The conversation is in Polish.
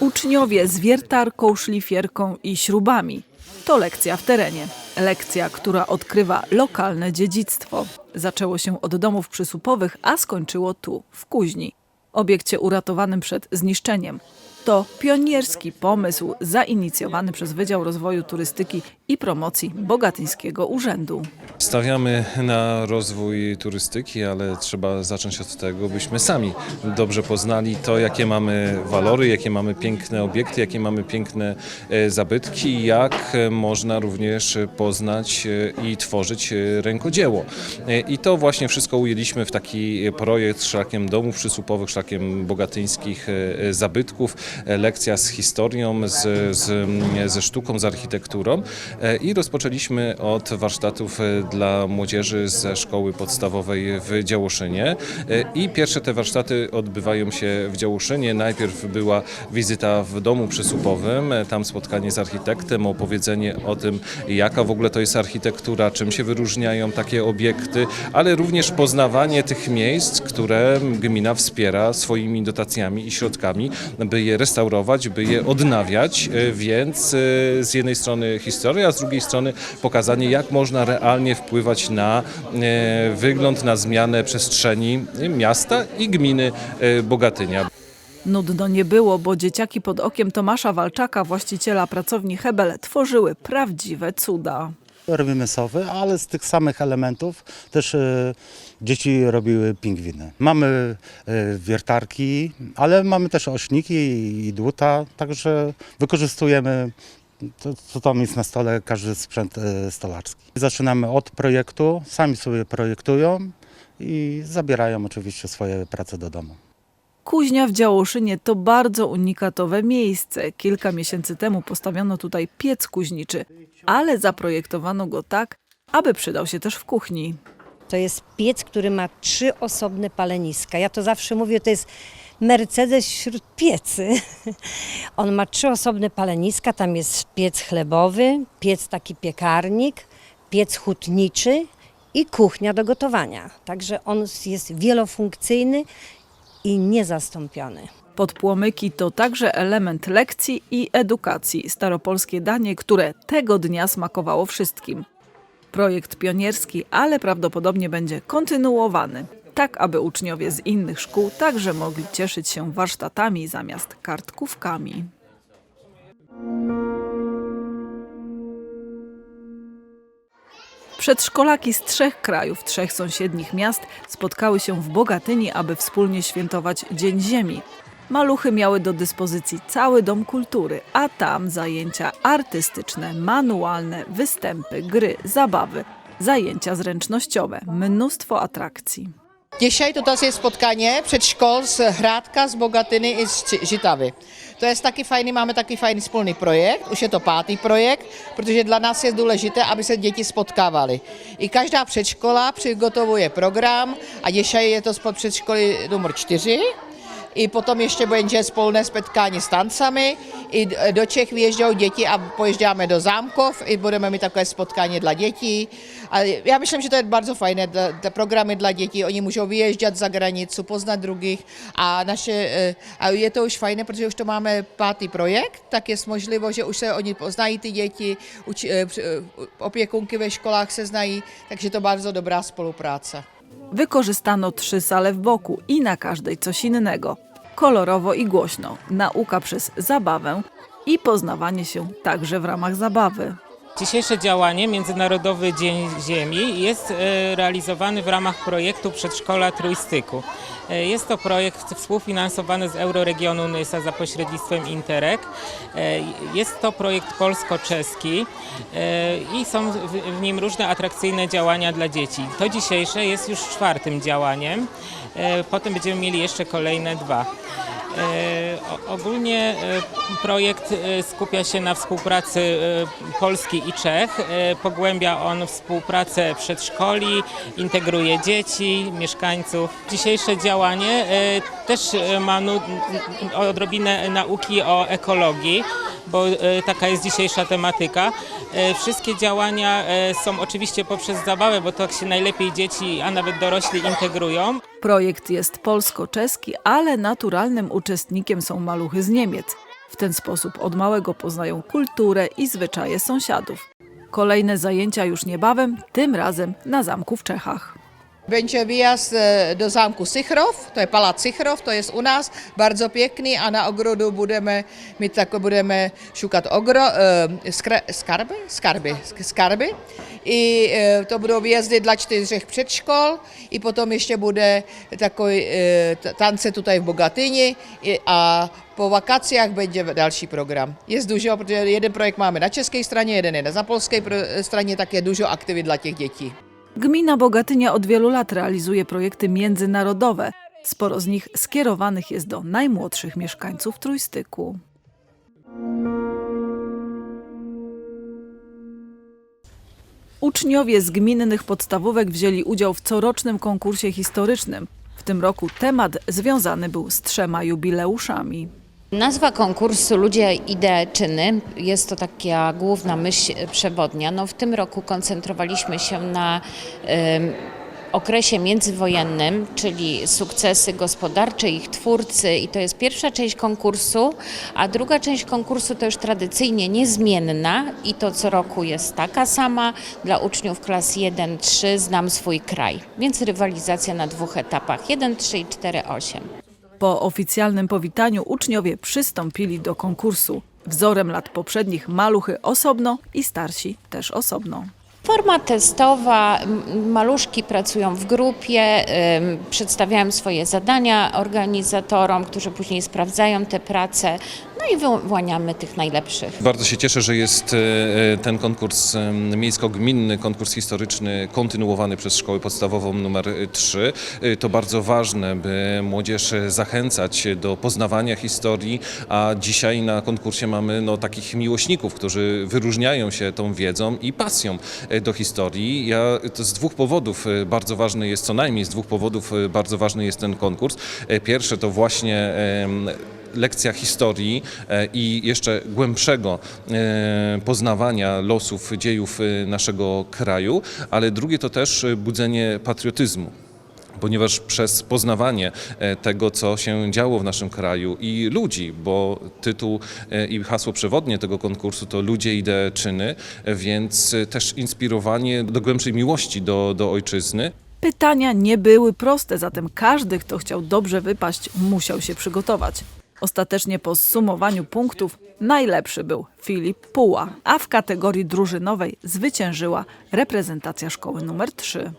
Uczniowie z wiertarką, szlifierką i śrubami. To lekcja w terenie. Lekcja, która odkrywa lokalne dziedzictwo. Zaczęło się od domów przysupowych, a skończyło tu, w Kuźni. Obiekcie uratowanym przed zniszczeniem. To pionierski pomysł zainicjowany przez Wydział Rozwoju Turystyki i Promocji Bogatyńskiego Urzędu. Stawiamy na rozwój turystyki, ale trzeba zacząć od tego, byśmy sami dobrze poznali to, jakie mamy walory, jakie mamy piękne obiekty, jakie mamy piękne e, zabytki, jak e, można również poznać e, i tworzyć rękodzieło. I to właśnie wszystko ujęliśmy w taki projekt szlakiem domów przysupowych, szlakiem bogatyńskich zabytków, lekcja z historią, z, z, ze sztuką, z architekturą E, i rozpoczęliśmy od warsztatów e, dla młodzieży ze szkoły podstawowej w Działoszynie E, i pierwsze te warsztaty odbywają się w Działoszynie. Najpierw była wizyta w domu przysłupowym, e, tam spotkanie z architektem, opowiedzenie o tym, jaka w ogóle to jest architektura, czym się wyróżniają takie obiekty, ale również poznawanie tych miejsc, które gmina wspiera swoimi dotacjami i środkami, by je restaurować, by je odnawiać, e, więc e, z jednej strony historia, a z drugiej strony pokazanie, jak można realnie wpływać na e, wygląd, na zmianę przestrzeni miasta i gminy Bogatynia. Nudno nie było, bo dzieciaki pod okiem Tomasza Walczaka, właściciela pracowni Hebel, tworzyły prawdziwe cuda. Robimy sowy, ale z tych samych elementów też e, dzieci robiły pingwiny. Mamy e, wiertarki, ale mamy też ośniki i dłuta, także wykorzystujemy to, co tam jest na stole, każdy sprzęt e, stolarski. Zaczynamy od projektu, sami sobie projektują i zabierają oczywiście swoje prace do domu. Kuźnia w Działoszynie to bardzo unikatowe miejsce. Kilka miesięcy temu postawiono tutaj piec kuźniczy, ale zaprojektowano go tak, aby przydał się też w kuchni. To jest piec, który ma trzy osobne paleniska. Ja to zawsze mówię, to jest Mercedes wśród piecy. On ma trzy osobne paleniska, tam jest piec chlebowy, piec taki piekarnik, piec hutniczy i kuchnia do gotowania. Także on jest wielofunkcyjny i niezastąpiony. Podpłomyki to także element lekcji i edukacji. Staropolskie danie, które tego dnia smakowało wszystkim. Projekt pionierski, ale prawdopodobnie będzie kontynuowany, tak aby uczniowie z innych szkół także mogli cieszyć się warsztatami zamiast kartkówkami. Przedszkolaki z trzech krajów, trzech sąsiednich miast spotkały się w Bogatyni, aby wspólnie świętować Dzień Ziemi. Maluchy miały do dyspozycji cały dom kultury, a tam zajęcia artystyczne, manualne, występy, gry, zabawy, zajęcia zręcznościowe, mnóstwo atrakcji. Dzisiaj to jest spotkanie předškol z Hrádka, z Bogatyny i z Žitavy. To jest taki fajný, máme taky fajný spolný projekt, už je to pátý projekt, protože dla nás je důležité, aby se děti spotkávaly. I každá předškola přigotovuje program a dzisiaj je to spod předškoly nummer 4. I potom ještě bude spolné spotkání s tancami. I do Čech vyježdějí děti a poježděme do zámkov. I budeme mít takové spotkání dla dětí. A já myslím, že to je bardzo fajné, te programy dla dětí. Oni můžou vyježdět za hranicu, poznat druhých. A, naše, eh, a je to už fajné, protože už to máme pátý projekt, tak je možlivo, že už se oni poznají ty děti, uč, eh, eh, opiekunky ve školách se znají, takže to bardzo dobrá spolupráce. Wykorzystano trzy sale w boku i na każdej coś innego. Kolorowo i głośno, nauka przez zabawę i poznawanie się także w ramach zabawy. Dzisiejsze działanie Międzynarodowy Dzień Ziemi jest e, realizowany w ramach projektu Przedszkola Trójstyku. E, Jest to projekt współfinansowany z Euroregionu Nysa za pośrednictwem Interreg. E, Jest to projekt polsko-czeski i są w nim różne atrakcyjne działania dla dzieci. To dzisiejsze jest już czwartym działaniem. Potem będziemy mieli jeszcze kolejne dwa. Ogólnie e, projekt e, skupia się na współpracy e, Polski i Czech. Pogłębia on współpracę przedszkoli, integruje dzieci, mieszkańców. Dzisiejsze działanie też ma odrobinę nauki o ekologii, bo taka jest dzisiejsza tematyka. Wszystkie działania są oczywiście poprzez zabawę, bo tak się najlepiej dzieci, a nawet dorośli integrują. Projekt jest polsko-czeski, ale naturalnym uczestnikiem są maluchy z Niemiec. W ten sposób od małego poznają kulturę i zwyczaje sąsiadów. Kolejne zajęcia już niebawem, tym razem na zamku w Czechach. Będzie wyjazd e, do zámku Sychrov, to je palác Sychrov, to jest u nás, bardzo pěkný a na ogrodu budeme mít tako, budeme šukat ogro, e, skra, skarby, skarby, sk- skarby. I e, to budou výjezdy dla čtyřech předškol i potom ještě bude takový e, t- tance tutaj v Bogatyni a po wakacjach będzie další program. Jest dużo, protože jeden projekt máme na české straně, jeden je na zapolské straně, tak je dużo aktivit dla těch dětí. Gmina Bogatynia od wielu lat realizuje projekty międzynarodowe. Sporo z nich skierowanych jest do najmłodszych mieszkańców Trójstyku. Uczniowie z gminnych podstawówek wzięli udział w corocznym konkursie historycznym. W tym roku temat związany był z trzema jubileuszami. Nazwa konkursu Ludzie, idee, czyny jest to taka główna myśl przewodnia. No, w tym roku koncentrowaliśmy się na okresie międzywojennym, czyli sukcesy gospodarcze, ich twórcy i to jest pierwsza część konkursu, a druga część konkursu to już tradycyjnie niezmienna i to co roku jest taka sama dla uczniów klas 1-3 Znam swój kraj, więc rywalizacja na dwóch etapach 1-3 i 4-8. Po oficjalnym powitaniu uczniowie przystąpili do konkursu. Wzorem lat poprzednich maluchy osobno i starsi też osobno. Forma testowa, maluszki pracują w grupie, przedstawiają swoje zadania organizatorom, którzy później sprawdzają te prace, no i wyłaniamy tych najlepszych. Bardzo się cieszę, że jest e, ten konkurs e, miejsko-gminny, konkurs historyczny kontynuowany przez szkołę podstawową numer 3. E, To bardzo ważne, by młodzież zachęcać do poznawania historii, a dzisiaj na konkursie mamy no, takich miłośników, którzy wyróżniają się tą wiedzą i pasją e, do historii. Ja, z dwóch powodów e, bardzo ważny jest, co najmniej z dwóch powodów e, bardzo ważny jest ten konkurs. E, Pierwsze to właśnie lekcja historii e, i jeszcze głębszego e, poznawania losów, dziejów e, naszego kraju, ale drugie to też budzenie patriotyzmu. Ponieważ przez poznawanie tego, co się działo w naszym kraju i ludzi, bo tytuł i hasło przewodnie tego konkursu to Ludzie, idee, czyny, więc też inspirowanie do głębszej miłości do, do ojczyzny. Pytania nie były proste, zatem każdy, kto chciał dobrze wypaść, musiał się przygotować. Ostatecznie po zsumowaniu punktów najlepszy był Filip Puła, a w kategorii drużynowej zwyciężyła reprezentacja szkoły numer 3.